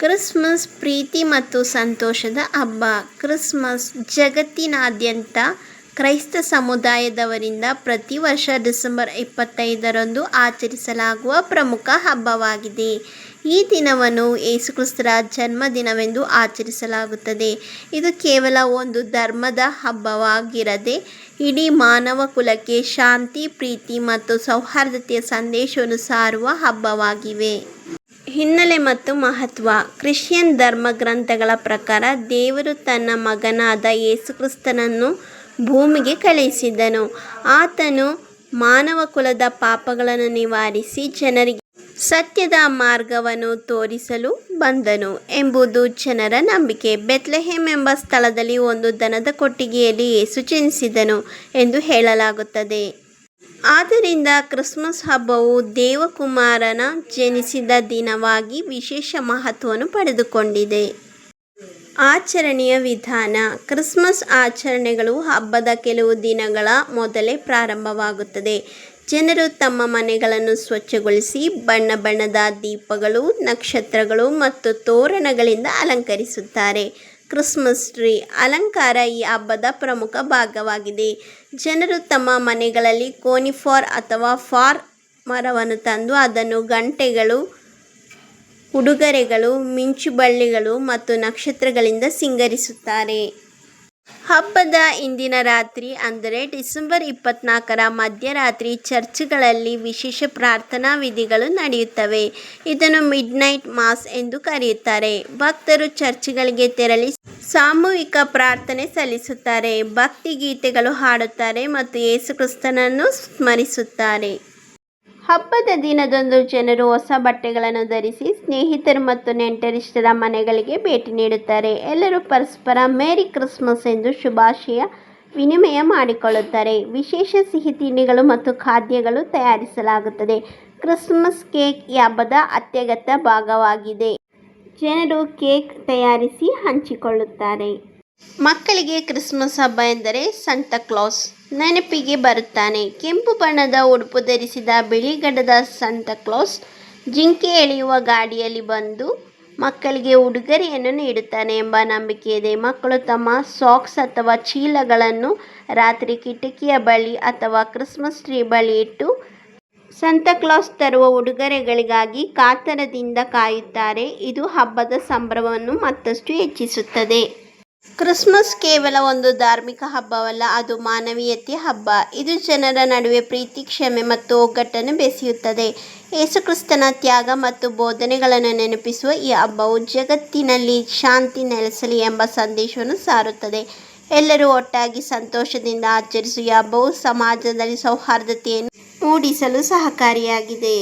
Christmas ಪ್ರೀತಿ ಮತ್ತು ಸಂತೋಷದ ಹಬ್ಬ. ಕ್ರಿಸ್ಮಸ್ ಜಗತ್ತಿನಾದ್ಯಂತ ಕ್ರೈಸ್ತ ಸಮುದಾಯದವರಿಂದ ಪ್ರತಿ ವರ್ಷ ಡಿಸೆಂಬರ್ ಇಪ್ಪತ್ತೈದರಂದು ಆಚರಿಸಲಾಗುವ ಪ್ರಮುಖ ಹಬ್ಬವಾಗಿದೆ. ಈ ದಿನವನ್ನು ಯೇಸುಕ್ರಿಸ್ತರ ಜನ್ಮದಿನವೆಂದು ಆಚರಿಸಲಾಗುತ್ತದೆ. ಇದು ಕೇವಲ ಒಂದು ಧರ್ಮದ ಹಬ್ಬವಾಗಿರದೆ, ಇಡೀ ಮಾನವ ಕುಲಕ್ಕೆ ಶಾಂತಿ, ಪ್ರೀತಿ ಮತ್ತು ಸೌಹಾರ್ದತೆಯ ಸಂದೇಶವನ್ನು ಸಾರುವ ಹಬ್ಬವಾಗಿವೆ. ಹಿನ್ನೆಲೆ ಮತ್ತು ಮಹತ್ವ. ಕ್ರಿಶ್ಚಿಯನ್ ಧರ್ಮ ಗ್ರಂಥಗಳ ಪ್ರಕಾರ ದೇವರು ತನ್ನ ಮಗನಾದ ಯೇಸುಕ್ರಿಸ್ತನನ್ನು ಭೂಮಿಗೆ ಕಳುಹಿಸಿದನು. ಆತನು ಮಾನವ ಕುಲದ ಪಾಪಗಳನ್ನು ನಿವಾರಿಸಿ ಜನರಿಗೆ ಸತ್ಯದ ಮಾರ್ಗವನ್ನು ತೋರಿಸಲು ಬಂದನು ಎಂಬುದು ಜನರ ನಂಬಿಕೆ. ಬೆತ್ಲೆಹೇಮ್ ಎಂಬ ಸ್ಥಳದಲ್ಲಿ ಒಂದು ದನದ ಕೊಟ್ಟಿಗೆಯಲ್ಲಿ ಯೇಸು ಜನಿಸಿದನು ಎಂದು ಹೇಳಲಾಗುತ್ತದೆ. ಆದ್ದರಿಂದ ಕ್ರಿಸ್ಮಸ್ ಹಬ್ಬವು ದೇವಕುಮಾರನ ಜನಿಸಿದ ದಿನವಾಗಿ ವಿಶೇಷ ಮಹತ್ವವನ್ನು ಪಡೆದುಕೊಂಡಿದೆ. ಆಚರಣೆಯ ವಿಧಾನ. ಕ್ರಿಸ್ಮಸ್ ಆಚರಣೆಗಳು ಹಬ್ಬದ ಕೆಲವು ದಿನಗಳ ಮೊದಲೇ ಪ್ರಾರಂಭವಾಗುತ್ತದೆ. ಜನರು ತಮ್ಮ ಮನೆಗಳನ್ನು ಸ್ವಚ್ಛಗೊಳಿಸಿ ಬಣ್ಣ ಬಣ್ಣದ ದೀಪಗಳು, ನಕ್ಷತ್ರಗಳು ಮತ್ತು ತೋರಣಗಳಿಂದ ಅಲಂಕರಿಸುತ್ತಾರೆ. ಕ್ರಿಸ್ಮಸ್ ಟ್ರೀ ಅಲಂಕಾರ ಈ ಹಬ್ಬದ ಪ್ರಮುಖ ಭಾಗವಾಗಿದೆ. ಜನರು ತಮ್ಮ ಮನೆಗಳಲ್ಲಿ ಕೋನಿಫಾರ್ ಅಥವಾ ಫಾರ್ ಮರವನ್ನು ತಂದು ಅದನ್ನು ಗಂಟೆಗಳು, ಉಡುಗೊರೆಗಳು ಮಿಂಚುಬಳ್ಳಿಗಳು ಮತ್ತು ನಕ್ಷತ್ರಗಳಿಂದ ಸಿಂಗರಿಸುತ್ತಾರೆ. ಹಬ್ಬದ ಇಂದಿನ ರಾತ್ರಿ ಅಂದರೆ ಡಿಸೆಂಬರ್ ಇಪ್ಪತ್ನಾಲ್ಕರ ಮಧ್ಯರಾತ್ರಿ ಚರ್ಚ್ಗಳಲ್ಲಿ ವಿಶೇಷ ಪ್ರಾರ್ಥನಾ ವಿಧಿಗಳು ನಡೆಯುತ್ತವೆ. ಇದನ್ನು ಮಿಡ್ನೈಟ್ ಮಾಸ್ ಎಂದು ಕರೆಯುತ್ತಾರೆ. ಭಕ್ತರು ಚರ್ಚ್ಗಳಿಗೆ ತೆರಳಿ ಸಾಮೂಹಿಕ ಪ್ರಾರ್ಥನೆ ಸಲ್ಲಿಸುತ್ತಾರೆ. ಭಕ್ತಿ ಗೀತೆಗಳು ಹಾಡುತ್ತಾರೆ ಮತ್ತು ಯೇಸುಕ್ರಿಸ್ತನನ್ನು ಸ್ಮರಿಸುತ್ತಾರೆ. ಹಬ್ಬದ ದಿನದಂದು ಜನರು ಹೊಸ ಬಟ್ಟೆಗಳನ್ನು ಧರಿಸಿ ಸ್ನೇಹಿತರು ಮತ್ತು ನೆಂಟರಿಷ್ಟರ ಮನೆಗಳಿಗೆ ಭೇಟಿ ನೀಡುತ್ತಾರೆ. ಎಲ್ಲರೂ ಪರಸ್ಪರ ಮೇರಿ ಕ್ರಿಸ್ಮಸ್ ಎಂದು ಶುಭಾಶಯ ವಿನಿಮಯ ಮಾಡಿಕೊಳ್ಳುತ್ತಾರೆ. ವಿಶೇಷ ಸಿಹಿ ತಿಂಡಿಗಳು ಮತ್ತು ಖಾದ್ಯಗಳು ತಯಾರಿಸಲಾಗುತ್ತದೆ. ಕ್ರಿಸ್ಮಸ್ ಕೇಕ್ ಈ ಹಬ್ಬದ ಅತ್ಯಗತ್ಯ ಭಾಗವಾಗಿದೆ. ಜನರು ಕೇಕ್ ತಯಾರಿಸಿ ಹಂಚಿಕೊಳ್ಳುತ್ತಾರೆ. ಮಕ್ಕಳಿಗೆ ಕ್ರಿಸ್ಮಸ್ ಹಬ್ಬ ಎಂದರೆ ಸಂತಕ್ಲಾಸ್ ನೆನಪಿಗೆ ಬರುತ್ತಾನೆ. ಕೆಂಪು ಬಣ್ಣದ ಉಡುಪು ಧರಿಸಿದ ಬಿಳಿಗಡದ ಸಂತಾ ಸಂತಕ್ಲಾಸ್ ಜಿಂಕೆ ಎಳೆಯುವ ಗಾಡಿಯಲ್ಲಿ ಬಂದು ಮಕ್ಕಳಿಗೆ ಉಡುಗೊರೆಯನ್ನು ನೀಡುತ್ತಾನೆ ಎಂಬ ನಂಬಿಕೆ ಇದೆ. ಮಕ್ಕಳು ತಮ್ಮ ಸಾಕ್ಸ್ ಅಥವಾ ಚೀಲಗಳನ್ನು ರಾತ್ರಿ ಕಿಟಕಿಯ ಬಳಿ ಅಥವಾ ಕ್ರಿಸ್ಮಸ್ ಟ್ರೀ ಬಳಿ ಇಟ್ಟು ಸಂತಕ್ಲಾಸ್ ತರುವ ಉಡುಗೊರೆಗಳಿಗಾಗಿ ಕಾತರದಿಂದ ಕಾಯುತ್ತಾರೆ. ಇದು ಹಬ್ಬದ ಸಂಭ್ರಮವನ್ನು ಮತ್ತಷ್ಟು ಹೆಚ್ಚಿಸುತ್ತದೆ. ಕ್ರಿಸ್ಮಸ್ ಕೇವಲ ಒಂದು ಧಾರ್ಮಿಕ ಹಬ್ಬವಲ್ಲ, ಅದು ಮಾನವೀಯತೆಯ ಹಬ್ಬ. ಇದು ಜನರ ನಡುವೆ ಪ್ರೀತಿ, ಕ್ಷಮೆ ಮತ್ತು ಒಗ್ಗಟ್ಟನ್ನು ಬೆಸೆಯುತ್ತದೆ. ಯೇಸುಕ್ರಿಸ್ತನ ತ್ಯಾಗ ಮತ್ತು ಬೋಧನೆಗಳನ್ನು ನೆನಪಿಸುವ ಈ ಹಬ್ಬವು ಜಗತ್ತಿನಲ್ಲಿ ಶಾಂತಿ ನೆಲೆಸಲಿ ಎಂಬ ಸಂದೇಶವನ್ನು ಸಾರುತ್ತದೆ. ಎಲ್ಲರೂ ಒಟ್ಟಾಗಿ ಸಂತೋಷದಿಂದ ಆಚರಿಸುವ ಈ ಹಬ್ಬವು ಸಮಾಜದಲ್ಲಿ ಸೌಹಾರ್ದತೆಯನ್ನು ಮೂಡಿಸಲು ಸಹಕಾರಿಯಾಗಿದೆ.